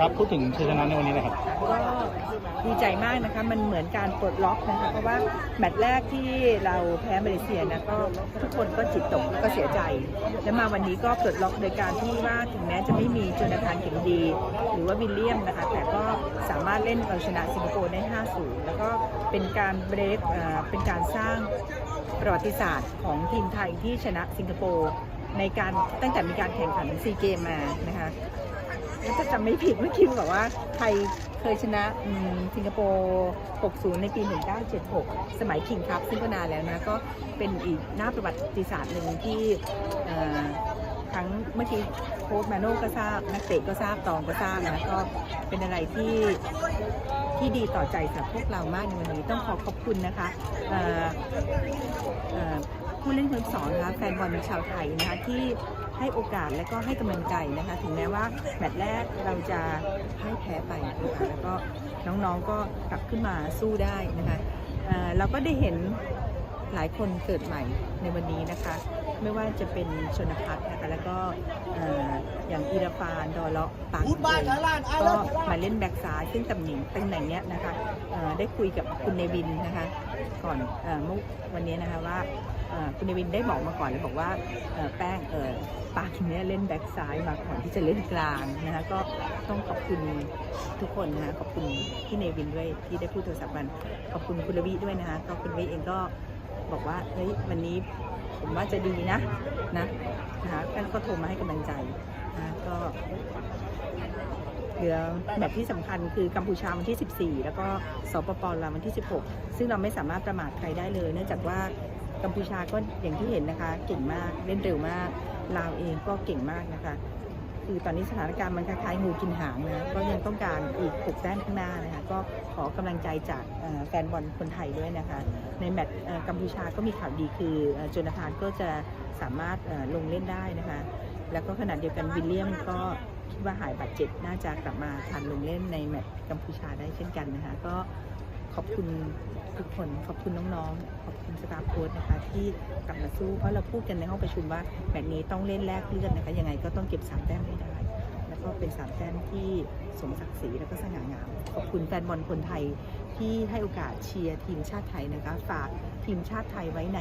ครับพูดถึงชัยชนะในวันนี้นะครับ ก็ดีใจมากนะคะมันเหมือนการปลดล็อกนะคะเพราะว่าแมตช์แรกที่เราแพ้มาเลเซียนะก็ทุกคนก็จิตตกแล้วก็เสียใจ แล้วมาวันนี้ก็ปลดล็อกโดยการที่ว่าถึงแม้จะไม่มีโจนาธานเข็มดี หรือว่าวิลเลียมนะคะแต่ก็สามารถเล่นเอาชนะสิงคโปร์ได้ 5-0 แล้วก็เป็นการเบรกเอ่อเป็นการสร้างประวัติศาสตร์ของทีมไทยที่ชนะสิงคโปร์ในการตั้งแต่มีการแข่งขันซีเกมมานะคะ แล้วถ้าจำไม่ผิดเมื่อกี้บอกว่าไทยเคยชนะสิงคโปร์ 60 ในปี 1976 สมัยคิงคัพซึ่งก็นานแล้วนะ ก็เป็นอีกหน้าประวัติศาสตร์หนึ่งที่ทั้งเมื่อกี้โค้ชมาโน่ก็ทราบ นักเตะก็ทราบ ตองก็ทราบนะก็เป็นอะไรที่ที่ดีต่อใจสำหรับพวกเรามากในวันนี้ต้องขอขอบคุณนะคะผู้เล่นคนสอนนะคะแฟนบอลชาวไทยนะคะที่ ให้โอกาสและก็ให้กำลังใจนะคะ ถึงแม้ว่าแมตช์แรกเราจะพ่ายแพ้ไปนะคะแล้วก็น้องๆก็กลับขึ้นมาสู้ได้นะคะเอ่อเราก็ได้เห็นหลายคนเกิดใหม่ในวันนี้นะคะ ไม่ว่าจะเป็นชนพัฒน์นะคะแล้วก็เอ่ออย่างอีราฟานดอเลาะปากเองก็มาเล่นแบ็กซ้ายซึ่งตำแหน่งตำแหน่งเนี้ยนะคะเอ่อได้คุยกับคุณเนวินนะคะ ก่อนเอ่อเมื่อวันนี้นะคะว่าเอ่อ คุณเนวินได้บอกมาก่อนแล้วบอกว่าแป้งเออปากเนี้ยเล่นแบ็กซ้ายมาก่อนที่จะเล่นกลางนะคะก็ต้องขอบคุณทุกคนนะคะขอบคุณพี่เนวินด้วยที่ได้พูดโทรศัพท์กันขอบคุณคุณลวิด้วยนะคะก็คุณลวิเองก็บอกว่าเฮ้ยวันนี้ผมว่าจะดีนะนะนะคะท่านก็โทรมาให้กำลังใจนะก็เหลือแมตช์ที่สำคัญคือกัมพูชาวันที่ 14 แล้วก็สปปลาววันที่ 16 ซึ่งเราไม่สามารถประมาทใครได้เลย เนื่องจากว่า กัมพูชาก็อย่างที่เห็นนะคะ เก่งมากเล่นเร็วมาก ลาวเองก็เก่งมากนะคะ คือตอนนี้สถานการณ์มันคล้ายๆงูกินหางนะก็ยังต้องการอีก6แต้มข้างหน้านะคะ ก็ขอกำลังใจจากแฟนบอลคนไทยด้วยนะคะ ในแมตช์กัมพูชาก็มีข่าวดีคือโจนาธานก็จะสามารถลงเล่นได้นะคะ แล้วก็ขณะเดียวกันวิลเลียมก็คิดว่าหายบาดเจ็บน่าจะกลับมาทันลงเล่นในแมตช์กัมพูชาได้เช่นกันนะคะ ก็ ขอบคุณทุกคนขอบคุณน้องๆ ขอบคุณสตาฟโค้ชนะคะ ที่กลับมาสู้เพราะเราพูดกันในห้องประชุมว่าแมตช์นี้ต้องเล่นแลกเลือดนะคะยังไงก็ต้องเก็บสามแต้มให้ได้แล้วก็เป็นสามแต้มที่สมศักดิ์ศรีแล้วก็สง่างาม ขอบคุณแฟนบอลคนไทยที่ให้โอกาสเชียร์ทีมชาติไทยนะคะ ฝากทีมชาติไทยไว้ใน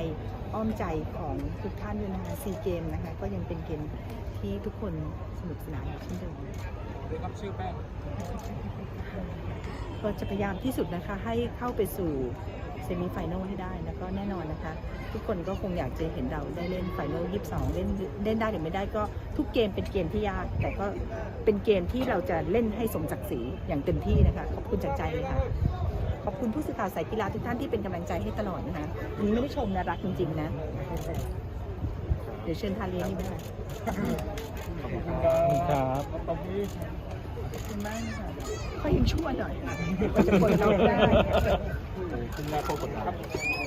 อ้อมใจของทุกท่านด้วยนะคะซีเกมนะคะก็ยังเป็นเกม ที่ทุกคนสนุกสนานอยู่เช่นเดิมครับชื่อแป้งก็จะพยายามที่สุดนะคะให้เข้าไปสู่เซมิไฟแนลให้ได้แล้วก็แน่นอนนะคะ ทุกคนก็คงอยากจะเห็นเราได้เล่นไฟแนล22เล่นเล่นได้หรือไม่ได้ก็ทุกเกมเป็นเกมที่ยาก แต่ก็เป็นเกมที่เราจะเล่นให้สมศักดิ์ศรีอย่างเต็มที่นะคะขอบคุณจากใจเลยค่ะขอบคุณผู้สื่อข่าวสายกีฬาทุกท่านที่เป็นกำลังใจให้ตลอดนะคะอันนี้ไม่ได้ชมนะรักจริงๆนะเดี๋ยวเชิญทานเลี้ยงนี่ไม่ได้ขอบคุณครับขอบคุณมากนะคะก็ยังชั่วหน่อยก็จะกดเราได้คุณแม่โคตรกดดันครับ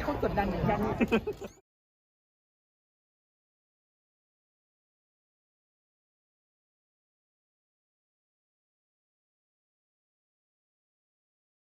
ก็กดดันเหมือนกัน